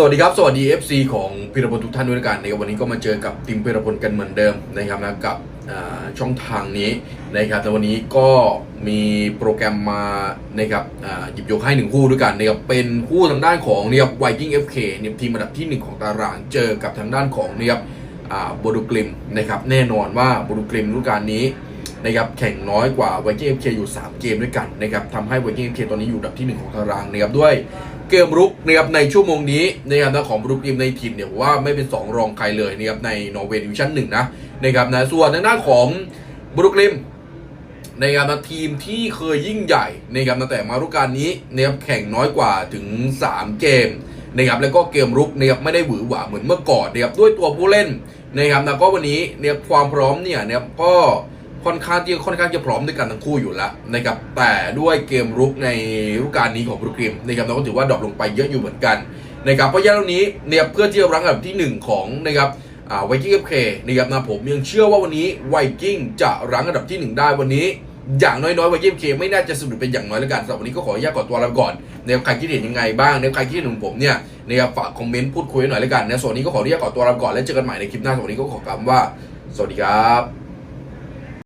สวัสดีครับ สวัสดี FC ของพิรพลทุกท่านด้วยกันนะครับวันนี้ก็มาเจอกับทีมพิรพลกันเหมือนเดิมนะครับนะกับช่องทางนี้นะครับแต่วันนี้ก็มีโปรแกรมมานะครับอ่าหยิบยกให้หนึ่งคู่ด้วยกันนะครับเป็นคู่ทางด้านของนะครับไวกิ้ง FK เนี่ยทีมอันดับที่หนึ่งของตารางเจอกับทางด้านของนะครับอ่าโบดูกลิมนะครับแน่นอนว่าโบดูกลิมฤดูกาลนี้ นะครับแข่งน้อยกว่าไวกิ้งเอฟเคอยู่ 3 เกมด้วยกันนะครับทำให้ไวกิ้งเอฟเคตอนนี้อยู่อันดับที่ 1 ของตารางนะครับด้วยเกมรุกนะครับในชั่วโมงนี้นะครับนะของบรูกริมในทีมเนี่ยผมว่าไม่เป็น 2 รองใครเลยนะครับในนอร์เวย์ดิวิชั่นหนึ่งนะนะครับนะส่วนทางด้านของบรูกริมนะครับนะทีมที่เคยยิ่งใหญ่นะครับนะแต่มารุกการนี้นะครับแข่งน้อยกว่าถึง 3 เกมนะครับแล้วก็เกมรุกนะครับไม่ได้หวือหวาเหมือนเมื่อก่อนนะครับด้วยตัวผู้เล่นนะครับนะก็วันนี้เนี่ยความพร้อมเนี่ยนะครับก็ ค่อนข้างที่ค่อนข้างจะพร้อมด้วยกันทั้งคู่อยู่แล้วนะครับแต่ด้วยเกมรุกในฤดูกาลนี้ของบรูกริมนะครับเราก็ถือว่าดรอปลงไปเยอะอยู่เหมือนกันนะครับเพราะฉะนั้นนี้เนี่ยเพื่อที่จะรั้งอันดับที่หนึ่งของนะครับไวกิ้งเอฟเคนะครับนะผมยังเชื่อว่าวันนี้ไวกิ้งจะรั้งอันดับที่หนึ่งได้วันนี้ อย่างน้อยๆไวกิ้งเคไม่น่าจะสะดุดเป็นอย่างน้อยแล้วกันสำหรับวันนี้ก็ขออนุญาตก่อนตัวเราก่อนนะครับใครคิดเห็นยังไงบ้างนะครับใครคิดเห็นของผมเนี่ยนะครับฝากคอมเมนต์พูดคุยหน่อยแล้วกันนะส่วนนี้ก็ขออนุญาตก่อนตัวเราก่อนแล้วเจอกันใหม่ในคลิปหน้าส่วนวันนี้ก็ขอกล่าวว่า สวัสดีครับ